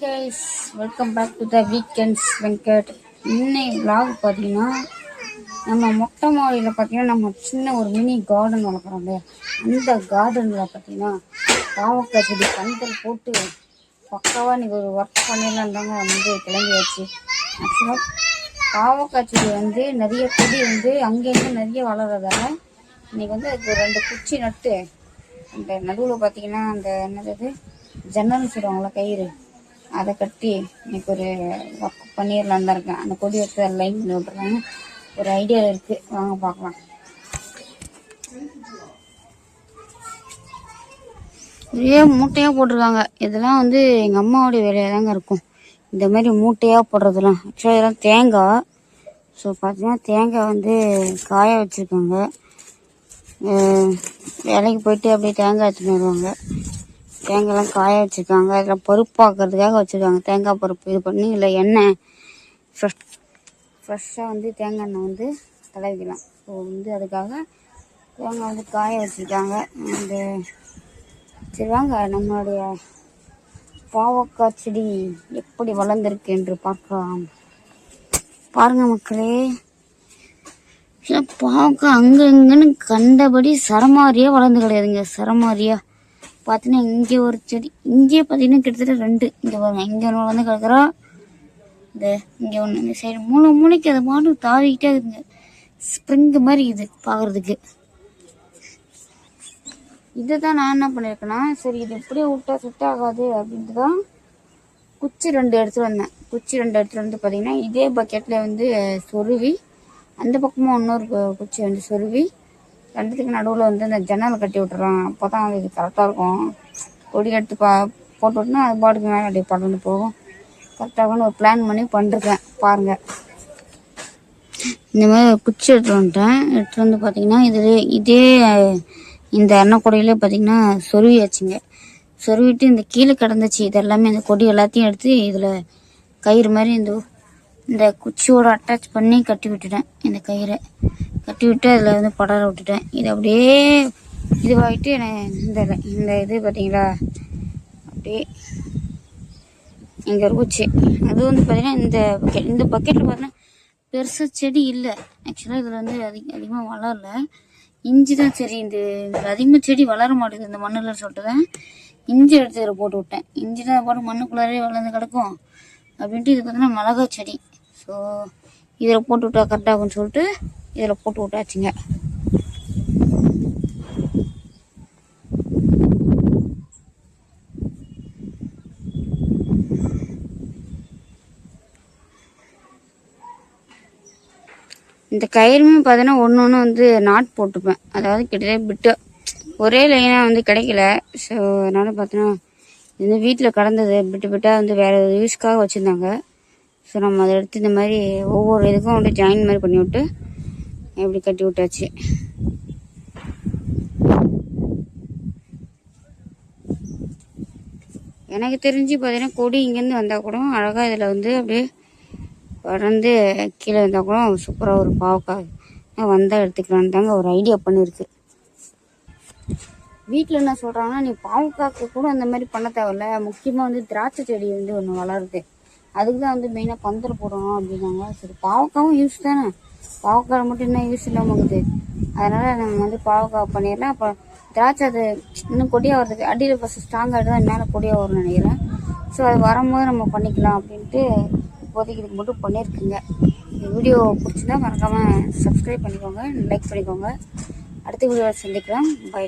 Guys welcome back to the weekends Venkat இன்னைக்கு vlog பார்த்தீங்கன்னா நம்ம மொட்டை மாடியில் பார்த்தீங்கன்னா நம்ம சின்ன ஒரு மினி கார்டன் வளர்க்குறோம் இல்லையா? அந்த கார்டனில் பார்த்தீங்கன்னா பாவக்காய் செடி பந்தல் போட்டு பக்காவாக இன்னைக்கு ஒரு ஒர்க் பண்ணிடலான்றாங்க வந்து கிளம்பியாச்சு. ஆக்சுவலாக பாவக்காய் செடி வந்து நிறைய செடி வந்து அங்கங்கே நிறைய வளர்றதால இன்னைக்கு வந்து அதுக்கு ஒரு ரெண்டு குச்சி நட்டு அந்த நடுவில் பார்த்தீங்கன்னா அந்த என்னது ஜன்னல்னு ஜன்னல் சொல்லுவாங்களா கயிறு. அதை கட்டி இன்னைக்கு ஒரு ஒர்க் பண்ணிடலாம் தான் இருக்கேன். அந்த கொடி எடுத்து லைன் பண்ணி விட்ருக்காங்க ஒரு ஐடியா இருக்கு. வாங்க பார்க்கலாம். நிறைய மூட்டையாக போட்டிருக்காங்க. இதெல்லாம் வந்து எங்கள் அம்மாவுடைய வேலையாக தாங்க இருக்கும். இந்த மாதிரி மூட்டையாக போடுறதுலாம் ஆக்சுவலாக இதெல்லாம் தேங்காய். ஸோ பார்த்தீங்கன்னா தேங்காய் வந்து காய வச்சுருக்காங்க. வேலைக்கு போயிட்டு அப்படியே தேங்காய் எடுத்துன்னு வருவாங்க. தேங்காய்லாம் காய வச்சுருக்காங்க. அதில் பருப்பாக்குறதுக்காக வச்சுருக்காங்க. தேங்காய் பருப்பு. இது பண்ணி இல்லை எண்ணெய். ஃப்ரெஷ் ஃப்ரெஷ்ஷாக வந்து தேங்காய் எண்ணெய் வந்து தலைவிக்கலாம் ஸோ வந்து அதுக்காக தேங்காய் வந்து காய வச்சுருக்காங்க. அந்த சரி வாங்க நம்மளுடைய பாவக்காய் செடி எப்படி வளர்ந்துருக்கு என்று பார்க்கலாம். பாருங்க மக்களே. பாவக்காய் அங்கங்கன்னு கண்டபடி சரமாரியாக வளர்ந்து கிடையாதுங்க. சரமாரியாக பார்த்தீங்கன்னா இங்கே ஒரு செடி இங்கே பார்த்தீங்கன்னா கிட்டத்தட்ட ரெண்டு. இங்கே பாருங்க இங்கே ஒன்று வந்து கிடக்குறா இந்த இங்கே ஒன்று இந்த சைடு மூணு மூளைக்கு அது மாட்டு தாவிக்கிட்டே இருக்குங்க. ஸ்ப்ரிங் மாதிரி இது பார்க்கறதுக்கு இதை தான் நான் என்ன பண்ணியிருக்கேன்னா சரி இது எப்படியே விட்டா செட் ஆகாது அப்படின்ட்டு தான் குச்சி ரெண்டு எடுத்துகிட்டு வந்தேன். குச்சி ரெண்டு எடுத்துகிட்டு வந்து பார்த்தீங்கன்னா இதே பக்கெட்டில் வந்து சொருவி அந்த பக்கமும் இன்னொரு குச்சி வந்து சொருவி ரெண்டுத்துக்கு நடுவில் வந்து இந்த ஜன்னல் கட்டி விட்டுறோம். அப்போ தான் அதுக்கு கரெக்டாக இருக்கும். கொடி எடுத்து பா போட்டு விட்டுனா அது பாட்டுக்கு மேலே அப்படியே படர்ந்து போகும். கரெக்டாகனு ஒரு பிளான் பண்ணி பண்ணிருக்கேன் பாருங்கள் இந்த மாதிரி ஒரு குச்சி எடுத்துட்டு வந்துட்டேன். எடுத்துகிட்டு வந்து பார்த்தீங்கன்னா இது இதே இந்த எண்ணெய் பார்த்தீங்கன்னா சொருவியாச்சுங்க. சொருவிட்டு இந்த கீழே கிடந்துச்சு. இது எல்லாமே இந்த கொடி எல்லாத்தையும் எடுத்து இதில் கயிறு மாதிரி இந்த இந்த குச்சியோட அட்டாச் பண்ணி கட்டி விட்டுட்டேன். இந்த கயிறை. கட்டி விட்டு அதில் வந்து படர விட்டுட்டேன். இது அப்படியே இதுவாகிட்டு என்னை இந்த இந்த இது பார்த்தீங்களா? அப்படியே இங்கே ஒரு அது வந்து பார்த்தீங்கன்னா இந்த பக்கெட் இந்த பக்கெட்டில் பார்த்தீங்கன்னா பெருசாக செடி இல்லை. ஆக்சுவலாக இதில் வந்து அதிக அதிகமாக வளரல. இஞ்சி தான் சரி இந்த அதிகமாக செடி வளர மாட்டேங்குது இந்த மண்ணில் சொல்லிட்டு தான் இஞ்சி எடுத்து இதில் போட்டு விட்டேன். இஞ்சி தான் போட்டு மண்ணுக்குள்ளாரே வளர்ந்து கிடக்கும். அப்படின்ட்டு இது பார்த்தீங்கன்னா மிளகா செடி. ஸோ இதில் போட்டு விட்டா கரெக்டாகும்னு சொல்லிட்டு இதில் போட்டு விட்டாச்சுங்க. இந்த கயிறுமே பார்த்தீங்கன்னா ஒன்று ஒன்று வந்து நாட் போட்டுப்பேன். அதாவது கிட்டத்தட்ட பிட்டு. ஒரே லைனாக வந்து கிடைக்கல. ஸோ அதனால் பார்த்தீங்கன்னா இந்த வீட்டில் கடந்தது பிட்டு பிட்டாக வந்து வேறு யூஸ்க்காக வச்சுருந்தாங்க. ஸோ நம்ம அதை எடுத்து இந்த மாதிரி ஒவ்வொரு இதுக்கும் வந்து ஜாயின் மாதிரி பண்ணி விட்டு இப்படி கட்டி விட்டாச்சு. எனக்கு தெரிஞ்சு பார்த்தீங்கன்னா கொடி இங்கேருந்து வந்தால் கூட அழகாக இதில் வந்து அப்படியே பறந்து கீழே வந்தால் கூட சூப்பராக ஒரு பாவக்காய் வந்தால் எடுத்துக்கலான்னு தாங்க ஒரு ஐடியா பண்ணியிருக்கு. வீட்டில் என்ன சொல்கிறாங்கன்னா நீ பாவக்காய்க்கு கூட அந்த மாதிரி பண்ண தேவையில்ல. முக்கியமாக வந்து திராட்சை செடி வந்து ஒன்று வளருது. அதுக்கு தான் வந்து மெயினாக பந்தல் போடணும் அப்படின்னாங்க. சரி பாவக்காவும் யூஸ் தானே? பாவக்காய் மட்டும் என்ன யூஸ் இல்லாமல் இருக்குது அதனால் நம்ம வந்து பாவக்காய் பண்ணிடலாம் அப்போ திராட்சை அது இன்னும் கொடியாக வர்றதுக்கு அடியில் ஃபஸ்ட்டு ஸ்ட்ராங்காக தான் மேலே கொடியாக வரும்னு நினைக்கிறேன். ஸோ அது வரும்போது நம்ம பண்ணிக்கலாம் அப்படின்ட்டு இப்போதைக்கு இதுக்கு மட்டும் பண்ணியிருக்குங்க. இந்த வீடியோ பிடிச்சிருந்தா மறக்காமல் சப்ஸ்கிரைப் பண்ணிக்கோங்க லைக் பண்ணிக்கோங்க. அடுத்த வீடியோவில் சந்திக்கலாம். பை